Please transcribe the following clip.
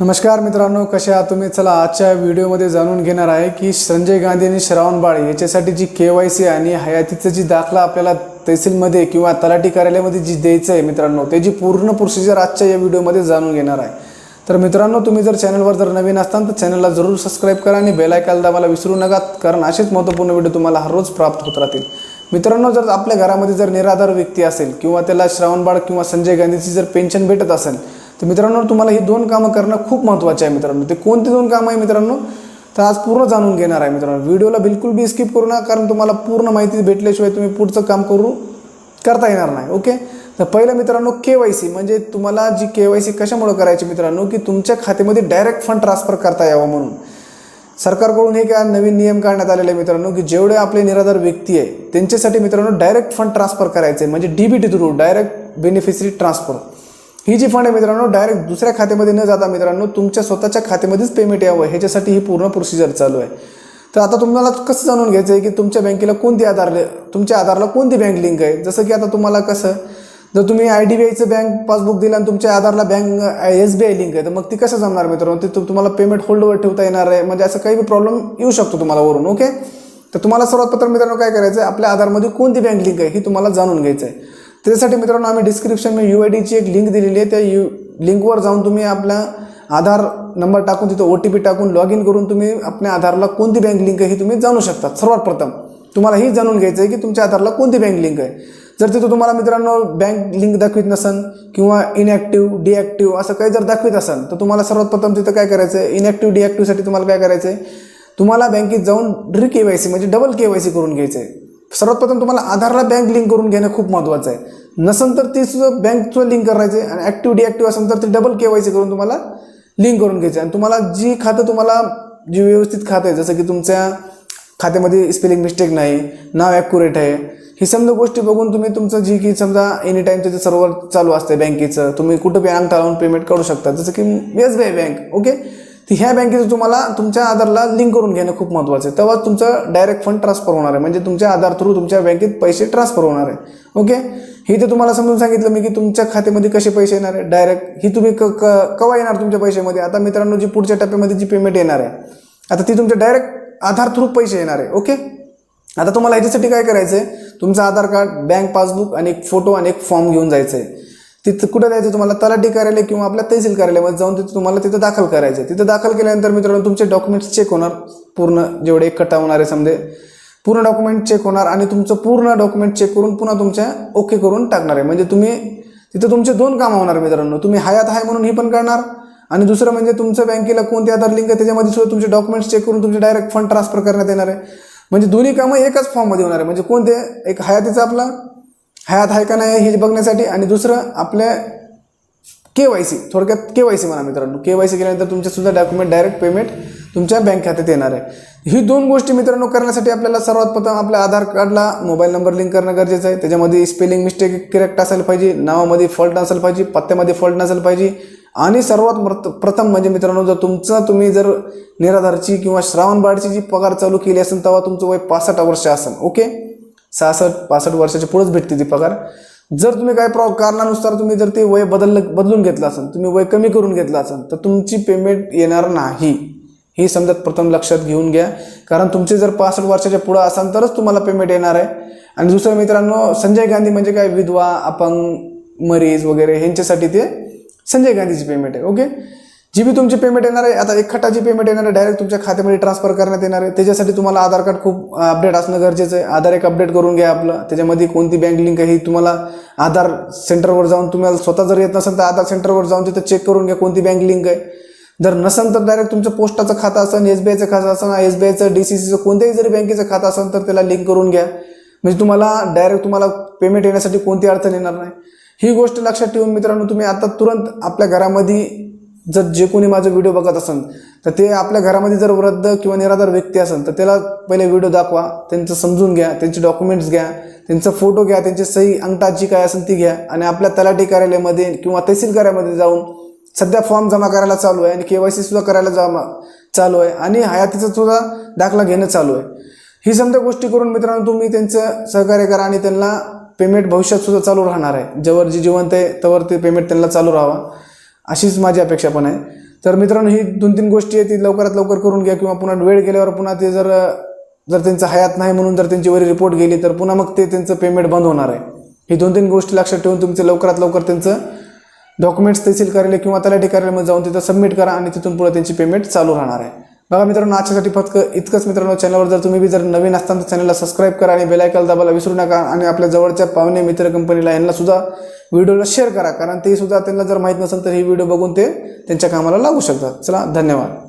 नमस्कार मित्रांनो कसे आहात तुम्ही? चला आजच्या व्हिडिओमध्ये जाणून घेणार आहे की संजय गांधी आणि श्रावण बाळ याच्यासाठी जी के वाय सी आणि हयातीचं जी दाखला आपल्याला तहसीलमध्ये किंवा तलाठी कार्यालयामध्ये जी द्यायचं आहे मित्रांनो त्याची पूर्ण प्रोसिजर आजच्या या व्हिडिओमध्ये जाणून घेणार आहे. तर मित्रांनो तुम्ही जर चॅनलवर जर नवीन असताल तर चॅनलला जरूर सबस्क्राईब करा आणि बेल आयकॉन दाबायला विसरू नका कारण असेच महत्त्वपूर्ण व्हिडिओ तुम्हाला हर रोज प्राप्त होत राहतील. मित्रांनो जर आपल्या घरामध्ये जर निराधार व्यक्ती असेल किंवा त्याला श्रावण बाळ किंवा संजय गांधीची जर पेन्शन भेटत असेल तर मित्रांनो तुम्हाला ही दोन कामं करणं खूप महत्त्वाचे आहे मित्रांनो. ते कोणती दोन कामं आहे मित्रांनो? तर आज पूर्ण जाणून घेणार आहे मित्रांनो. व्हिडिओला बिलकुल बी स्किप करू नका कारण तुम्हाला पूर्ण माहिती भेटल्याशिवाय तुम्ही पुढचं काम करू करता येणार नाही ओके? तर पहिलं मित्रांनो के वाय सी. म्हणजे तुम्हाला जी के वाय सी कशामुळे करायची मित्रांनो? की तुमच्या खात्यामध्ये डायरेक्ट फंड ट्रान्सफर करता यावं म्हणून. सरकारकडून हे काय नवीन नियम काढण्यात आलेले आहे मित्रांनो की जेवढे आपले निराधार व्यक्ती आहे त्यांच्यासाठी मित्रांनो डायरेक्ट फंड ट्रान्सफर करायचे आहे. म्हणजे D B T through direct beneficiary transfer ही जी फंड आहे मित्रांनो डायरेक्ट दुसऱ्या खात्यामध्ये न जाता मित्रांनो तुमच्या स्वतःच्या खात्यामध्येच पेमेंट यावं ह्याच्यासाठी ही पूर्ण प्रोसिजर चालू आहे. तर आता तुम्हाला कसं जाणून घ्यायचं आहे की तुमच्या बँकेला कोणती आधार तुमच्या आधारला कोणती बँक लिंक आहे? जसं की आता तुम्हाला कसं जर तुम्ही आय डी बी आयचं बँक पासबुक दिलं आणि तुमच्या आधारला bank S B I link आहे तर मग ती कसं जमणार मित्रांनो? ते तुम्हाला पेमेंट होल्डवर ठेवता येणार आहे म्हणजे असं काही प्रॉब्लेम येऊ शकतो तुम्हाला वरून ओके तर तुम्हाला सर्वात प्रथम मित्रांनो काय करायचं आहे आपल्या आधारमध्ये कोणती बँक लिंक आहे ही तुम्हाला जाणून घ्यायचं आहे त्याच्यासाठी मित्रांनो आम्ही डिस्क्रिप्शन यू आय डीची एक लिंक दिलेली आहे. त्या यू लिंकवर जाऊन तुम्ही आपला आधार नंबर टाकून तिथं ओ टी पी टाकून लॉग इन करून तुम्ही आपल्या आधारला कोणती बँक लिंक आहे ही तुम्ही जाणू शकता. सर्वात प्रथम तुम्हाला ही जाणून घ्यायचं आहे की तुमच्या आधारला कोणती बँक लिंक आहे. जर तिथं तुम्हाला मित्रांनो बँक लिंक दाखवित नसन किंवा इनॲक्टिव्ह डिॲक्टिव्ह असं काही जर दाखवित असेल तर तुम्हाला सर्वात प्रथम तिथं काय करायचं आहे इनॲक्टिव्ह डिॲक्टिव्हसाठी तुम्हाला काय करायचं आहे तुम्हाला बँकेत जाऊन री के वाय सी म्हणजे डबल के वाय सी करून घ्यायचं आहे सर्वात प्रथम तुम्हाला आधारला बँक लिंक करून घेणं खूप महत्त्वाचं आहे. नसन तर ती सुद्धा बँकचं लिंक करायचं आहे आणि ॲक्टिव्ह डिॲक्टिव्ह असेल तर ते डबल के वाय सी करून तुम्हाला लिंक करून घ्यायचं आहे. आणि तुम्हाला जी खातं तुम्हाला जी व्यवस्थित खातं आहे जसं की तुमच्या खात्यामध्ये स्पेलिंग मिस्टेक नाही नाव ॲक्युरेट आहे ही समजा गोष्टी बघून तुम्ही तुमचं जी की समजा एनी टाईम त्याचं सर्व्हर चालू असते बँकेचं तुम्ही कुठं बी अंगठा लावून पेमेंट करू शकता. जसं की S B I bank okay तर ह्या बँकेचं तुम्हाला तुमच्या आधारला लिंक करून घेणं खूप महत्त्वाचं आहे. तेव्हा तुमचं डायरेक्ट फंड ट्रान्सफर होणार आहे. म्हणजे तुमच्या आधार थ्रू तुमच्या बँकेत पैसे ट्रान्सफर होणार आहे. ओके हे ते तुम्हाला समजून सांगितलं मी की तुमच्या खात्यामध्ये कसे पैसे येणार आहे? डायरेक्ट ही तुम्ही क क कवा येणार तुमच्या पैशामध्ये? आता मित्रांनो जी पुढच्या टप्प्यामध्ये जी पेमेंट येणार आहे. आता ती तुमच्या डायरेक्ट आधार थ्रू पैसे येणार आहे. ओके आता तुम्हाला ह्याच्यासाठी काय करायचं आहे तुमचं आधार कार्ड बँक पासबुक आणि एक फोटो आणि एक फॉर्म घेऊन जायचं आहे तिथं कुठं जायचं? तुम्हाला तलाठी कार्यालय किंवा आपल्या तहसील कार्यालयामध्ये जाऊन तिथं तुम्हाला तिथं दाखल करायचं आहे. तिथं दाखल केल्यानंतर मित्रांनो तुमचे डॉक्युमेंट्स चेक होणार. पूर्ण जेवढे एक होणार आहे समजे. पूर्ण डॉक्युमेंट चेक होणार आणि तुमचं पूर्ण डॉक्युमेंट चेक करून पुन्हा तुमच्या ओके करून टाकणार आहे. म्हणजे तुम्ही तिथं तुमचे दोन कामं होणार मित्रांनो. तुम्ही हयात आहे म्हणून ही पण करणार आणि दुसरं म्हणजे तुमचं बँकेला कोणते आधार लिंक आहे त्याच्यामध्ये सुद्धा तुमचे डॉक्युमेंट्स चेक करून तुमचे डायरेक्ट फंड ट्रान्सफर करण्यात येणार आहे. म्हणजे दोन्ही कामं एकाच फॉर्ममध्ये होणार आहे. म्हणजे कोणते? एक हयातीचं आपला हयात आहे का नाही हे बघण्यासाठी? आणि दुसरं आपल्या के वाय सी थोडक्यात के वाय सी म्हणा मित्रांनो. के वाय सी केल्यानंतर तुमच्यासुद्धा डॉक्युमेंट डायरेक्ट पेमेंट तुमच्या बँक खात्यात येणार आहे. ही दोन गोष्टी मित्रांनो करण्यासाठी आपल्याला सर्वात प्रथम आपल्या आधार कार्डला मोबाईल नंबर लिंक करणं गरजेचं आहे. त्याच्यामध्ये स्पेलिंग मिस्टेक करेक्ट असायला पाहिजे नावामध्ये फॉल्ट नसायला पाहिजे पत्त्यामध्ये फॉल्ट नसायला पाहिजे. आणि सर्वात प्रथ- प्रथम म्हणजे मित्रांनो जर तुमचं तुम्ही जर निराधारची किंवा श्रावण बाळची जी पगार चालू केली असेल तेव्हा तुमचं वय पासष्ट वर्ष असेल. ओके? सहासष्ट पासष्ट वर्षाच्या पुढेच भेटते ती पगार. जर तुम्ही काय प्रॉ कारणानुसार तुम्ही जर ते वय बदललं बदलून घेतलं असेल तुम्ही वय कमी करून घेतलं असेल तर तुमची पेमेंट येणार नाही. ही समजा प्रथम लक्षात घेऊन घ्या. कारण तुमचे जर पासष्ट वर्षाच्या पुढं असाल तरच तुम्हाला पेमेंट येणार आहे. आणि दुसरं मित्रांनो संजय गांधी म्हणजे काय? विधवा अपंग मरीज वगैरे ह्यांच्यासाठी ते संजय गांधीची पेमेंट आहे ओके जी बी तुमची पेमेंट येणार आहे आता एक खटाची पेमेंट येणार आहे डायरेक्ट तुमच्या खात्यामध्ये ट्रान्सफर करण्यात येणार आहे. त्याच्यासाठी तुम्हाला आधार कार्ड खूप अपडेट असणं गरजेचं आहे. आधार एक अपडेट करून घ्या आपलं. त्याच्यामध्ये कोणती बँक लिंक आहे ही तुम्हाला आधार सेंटरवर जाऊन तुम्हाला स्वतः जर येत नसेल तर आधार सेंटरवर जाऊन तिथं चेक करून घ्या कोणती बँक लिंक आहे. जर नसेल तर डायरेक्ट तुमचं पोस्टाचं खातं असेल एस बी आयचं खातं असेल एस बी आयचं डी सी सीचं कोणत्याही जरी बँकेचं खातं असेल तर त्याला लिंक करून घ्या. म्हणजे तुम्हाला डायरेक्ट तुम्हाला पेमेंट येण्यासाठी कोणती अडचण येणार नाही. ही गोष्ट लक्षात ठेवून मित्रांनो तुम्ही आता तुरंत आपल्या घरामध्ये जर जे कोणी माझा व्हिडिओ बघत असेल तर ते आपल्या घरामध्ये जर वृद्ध किंवा निराधार व्यक्ती असेल तर त्याला पहिले व्हिडिओ दाखवा त्यांचं समजून घ्या त्यांचे डॉक्युमेंट्स घ्या त्यांचा फोटो घ्या त्यांची सही अंगठाची काय असेल ती घ्या आणि आपल्या तलाठी कार्यालयामध्ये किंवा तहसील कार्यालयामध्ये जाऊन सध्या फॉर्म जमा करायला चालू आहे आणि के वाय सी सुद्धा करायला जमा चालू आहे आणि हयातीचा सुद्धा दाखला घेणं चालू आहे. ही समजा गोष्टी करून मित्रांनो तुम्ही त्यांचं सहकार्य करा आणि त्यांना पेमेंट भविष्यात सुद्धा चालू राहणार आहे. जेवर जी जिवंत आहे त्यावर ते पेमेंट त्यांना चालू राहावा. अशीच माझी अपेक्षा पण आहे. तर मित्रांनो ही दोन तीन गोष्टी आहेत ती लवकरात लवकर करून घ्या किंवा पुन्हा वेळ गेल्यावर पुन्हा ते जर जर त्यांचं हयात नाही म्हणून जर त्यांची वरी रिपोर्ट गेली तर पुन्हा मग ते त्यांचं पेमेंट बंद होणार आहे. ही दोन तीन गोष्टी लक्षात ठेवून तुमचं लवकरात लवकर त्यांचं डॉक्युमेंट्स तहसील कार्यालय किंवा तलाठी कार्यालयामध्ये जाऊन तिथं सबमिट करा आणि तिथून पुढे त्यांची पेमेंट चालू राहणार आहे. बघा मित्रांनो आजच्यासाठी फक्त इतकंच मित्रांनो चॅनलवर जर तुम्ही बी जर नवीन असताना तर चॅनलला सबस्क्राईब करा आणि बेलायकल दाबायला विसरू नका आणि आपल्या जवळच्या पाहुणे मित्र कंपनीला यांना सुद्धा व्हिडिओला शेअर करा कारण ते सुद्धा त्यांना जर माहीत नसेल तर ही व्हिडिओ बघून ते त्यांच्या कामाला लागू शकतात. चला धन्यवाद.